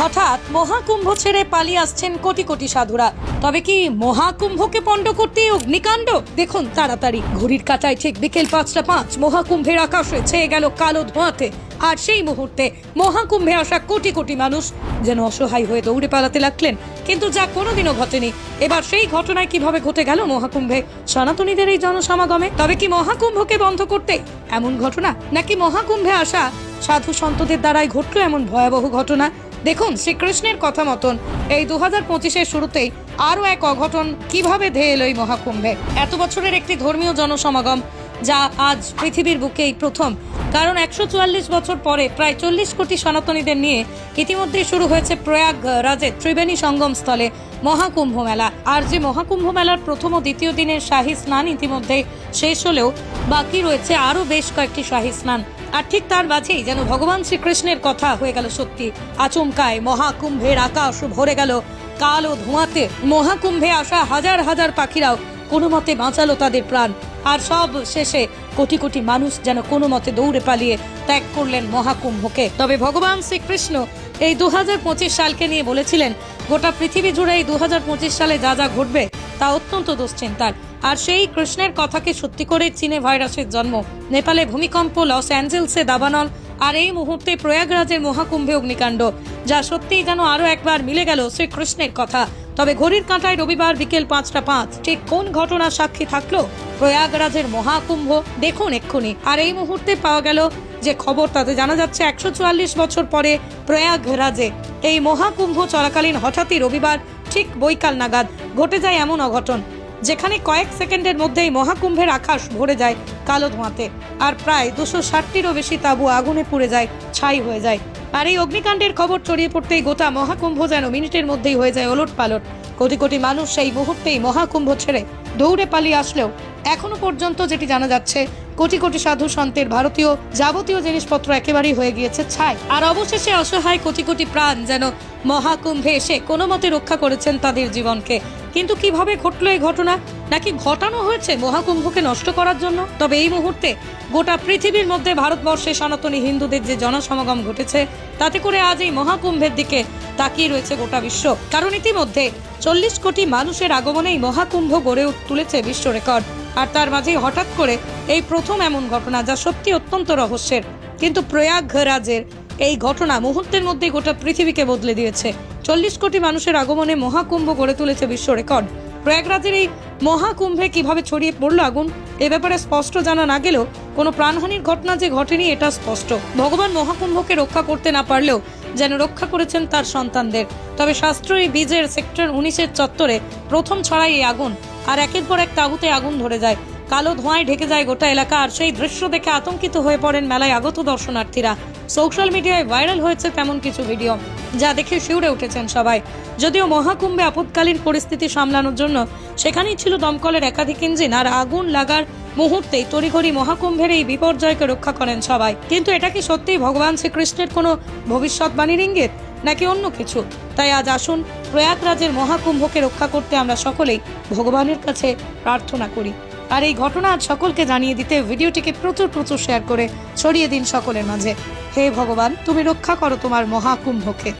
হঠাৎ মহাকুম্ভ ছেড়ে পালিয়ে আসছেন কোটি কোটি সাধুরা। তবে কি মহাকুম্ভকে পণ্ড করতে অগ্নিকাণ্ড? দেখুন তাড়াতাড়ি। ঘড়ির কাটায় ঠিক বিকেল পাঁচটা পাঁচ মহাকুম্ভের আকাশে ছেয়ে গেল কালো ধোঁয়াতে। আর সেই মুহূর্তে মহাকুম্ভে আসা কোটি কোটি মানুষ যেন অসহায় হয়ে দৌড়ে পালাতে লাগলেন। কিন্তু যা কোনোদিনও ঘটেনি। এবার সেই ঘটনায় কীভাবে ঘটে গেল মহাকুম্ভে? সনাতনীদের এই জনসমাগমে? তবে কি মহাকুম্ভকে বন্ধ করতে এমন ঘটনা? নাকি মহাকুম্ভে আসা সাধু সন্তদের দ্বারাই ঘটলো এমন ভয়াবহ ঘটনা? দেখুন, শ্রীকৃষ্ণের কথা মতন এই দু হাজার পঁচিশের শুরুতেই আরও এক অঘটন কীভাবে ধেয়ে এলো এই মহাকুম্ভে? এত বছরের একটি ধর্মীয় জনসমাগম যা আজ পৃথিবীর বুকেই প্রথম। কারণ একশো চুয়াল্লিশ বছর পরে প্রায় চল্লিশ কোটি সনাতনীদের নিয়ে ইতিমধ্যেই শুরু হয়েছে প্রয়াগ রাজের ত্রিবেণী সঙ্গম স্থলে মহাকুম্ভ মেলা। আর যে মহাকুম্ভ মেলার প্রথম ও দ্বিতীয় দিনের শাহী স্নান ইতিমধ্যেই শেষ হলেও বাকি রয়েছে আরও বেশ কয়েকটি শাহী স্নান। আর ঠিক তার মাঝেই যেন ভগবান শ্রীকৃষ্ণের কথা হয়ে গেল সত্যি। আচমকায় মহাকুম্ভের আকাশ ভরে গেল। কালো ধোঁয়াতে মহাকুম্ভে আসা হাজার হাজার পাখিরাও কোনো মতে বাঁচালো তাদের প্রাণ। আর সব শেষে কোটি কোটি মানুষ যেন কোনো মতে দৌড়ে পালিয়ে ত্যাগ করলেন মহাকুম্ভকে। তবে ভগবান শ্রীকৃষ্ণ এই দু হাজার পঁচিশ সালকে নিয়ে বলেছিলেন, গোটা পৃথিবী জুড়ে এই দু হাজার পঁচিশ সালে যা যা ঘটবে তা অত্যন্ত দুশ্চিন্তার। আর সেই কৃষ্ণের কথাকে সত্যি করে চীনে ভাইরাসের জন্ম। নেপালে ভূমিকম্প, লস অ্যাঞ্জেলসে দাবানল, আর এই মুহূর্তে প্রয়াগরাজের মহাকুম্ভে অগ্নিকাণ্ড, যা সত্যিই যেন আরও একবার মিলে গেল শ্রীকৃষ্ণের কথা। তবে ঘড়ির কাঁটায় রবিবার বিকেল পাঁচটা পাঁচ, ঠিক কোন ঘটনার সাক্ষী থাকল? প্রয়াগরাজের মহাকুম্ভ, দেখুন এক্ষুনি। আর এই মুহূর্তে পাওয়া গেল যে খবর, তাতে জানা যাচ্ছে একশো চুয়াল্লিশ বছর পরে প্রয়াগরাজে এই মহাকুম্ভ চলাকালীন হঠাৎই রবিবার ঠিক বৈকাল নাগাদ ঘটে যায় এমন অঘটন। যেখানে কয়েক সেকেন্ডের মধ্যেই মহাকুম্ভের আকাশ ভরে যায় কালো ধোঁয়াতে, আর প্রায় দুশো ষাটটিরও বেশি তাঁবু আগুনে পুড়ে যায়, ছাই হয়ে যায়। আর এই অগ্নিকাণ্ডের খবর ছড়িয়ে পড়তেই গোটা মহাকুম্ভ যেন মিনিটের মধ্যেই হয়ে যায় ওলট পালট কোটি কোটি মানুষ সেই মুহূর্তেই মহাকুম্ভ ছেড়ে দৌড়ে পালিয়ে আসলেও এখনও পর্যন্ত যেটি জানা যাচ্ছে কোটি কোটি সাধু সন্তের ভারতীয় যাবতীয় জিনিসপত্র একেবারেই হয়ে গিয়েছে ছাই। আর অবশেষে অসহায় কোটি কোটি প্রাণ যেন মহাকুম্ভে এসে কোনো মতে রক্ষা করেছেন তাদের জীবনকে। কিন্তু কীভাবে ঘটলো এই ঘটনা? নাকি ঘটানো হয়েছে মহাকুম্ভকে নষ্ট করার জন্য? তবে এই মুহূর্তে গোটা পৃথিবীর মধ্যে ভারতবর্ষে সনাতনী হিন্দুদের যে জনসমাগম ঘটেছে, তাতে করে আজ এই মহাকুম্ভের দিকে তাকিয়ে রয়েছে গোটা বিশ্ব। কারণ ইতিমধ্যে চল্লিশ কোটি মানুষের আগমনেই মহাকুম্ভ গড়ে তুলেছে বিশ্ব রেকর্ড। আর তার মাঝেই হঠাৎ করে এই প্রথম এমন ঘটনা যা সত্যি অত্যন্ত রহস্যের। কিন্তু প্রয়াগরাজের এই ঘটনা মুহূর্তের মধ্যেই গোটা পৃথিবীকে বদলে দিয়েছে। চল্লিশ কোটি মানুষের আগমনে মহাকুম্ভ গড়ে তুলেছে বিশ্ব রেকর্ড। প্রয়াগরাজের এই মহাকুম্ভে কীভাবে ছড়িয়ে পড়ল আগুন, এ ব্যাপারে স্পষ্ট জানা না গেলেও কোনো প্রাণহানির ঘটনা যে ঘটেনি, এটা স্পষ্ট। ভগবান মহাকুম্ভকে রক্ষা করতে না পারলেও যেন রক্ষা করেছেন তার সন্তানদের। তবে শাস্ত্রী বীজের সেক্টর উনিশের চত্বরে প্রথম ছড়াই এই আগুন, আর একের পর এক তাঁবুতে আগুন ধরে যায়। কালো ধোঁয়ায় ঢেকে যায় গোটা এলাকা, আর সেই দৃশ্য দেখে আতঙ্কিত হয়ে পড়েন মেলায় আগত দর্শনার্থীরা। সোশ্যাল মিডিয়ায় ভাইরাল হয়েছে তেমন কিছু ভিডিও, যা দেখে শিউরে উঠেছেন সবাই। যদিও মহাকুম্ভে আপৎকালীন পরিস্থিতি সামলানোর জন্য সেখানেই ছিল দমকলের একাধিক ইঞ্জিন, আর আগুন লাগার মুহূর্তেই তড়িঘড়ি মহাকুম্ভের এই বিপর্যয়কে রক্ষা করেন সবাই। কিন্তু এটা কি সত্যিই ভগবান শ্রীকৃষ্ণের কোনো ভবিষ্যৎবাণীর ইঙ্গিত, নাকি অন্য কিছু? তাই আজ আসুন প্রয়াগরাজের মহাকুম্ভকে রক্ষা করতে আমরা সকলেই ভগবানের কাছে প্রার্থনা করি। আর এই ঘটনা আজ সকলকে জানিয়ে দিতে ভিডিওটিকে প্রচুর প্রচুর শেয়ার করে ছড়িয়ে দিন সকলের মাঝে। হে ভগবান, তুমি রক্ষা করো তোমার মহাকুম্ভকে।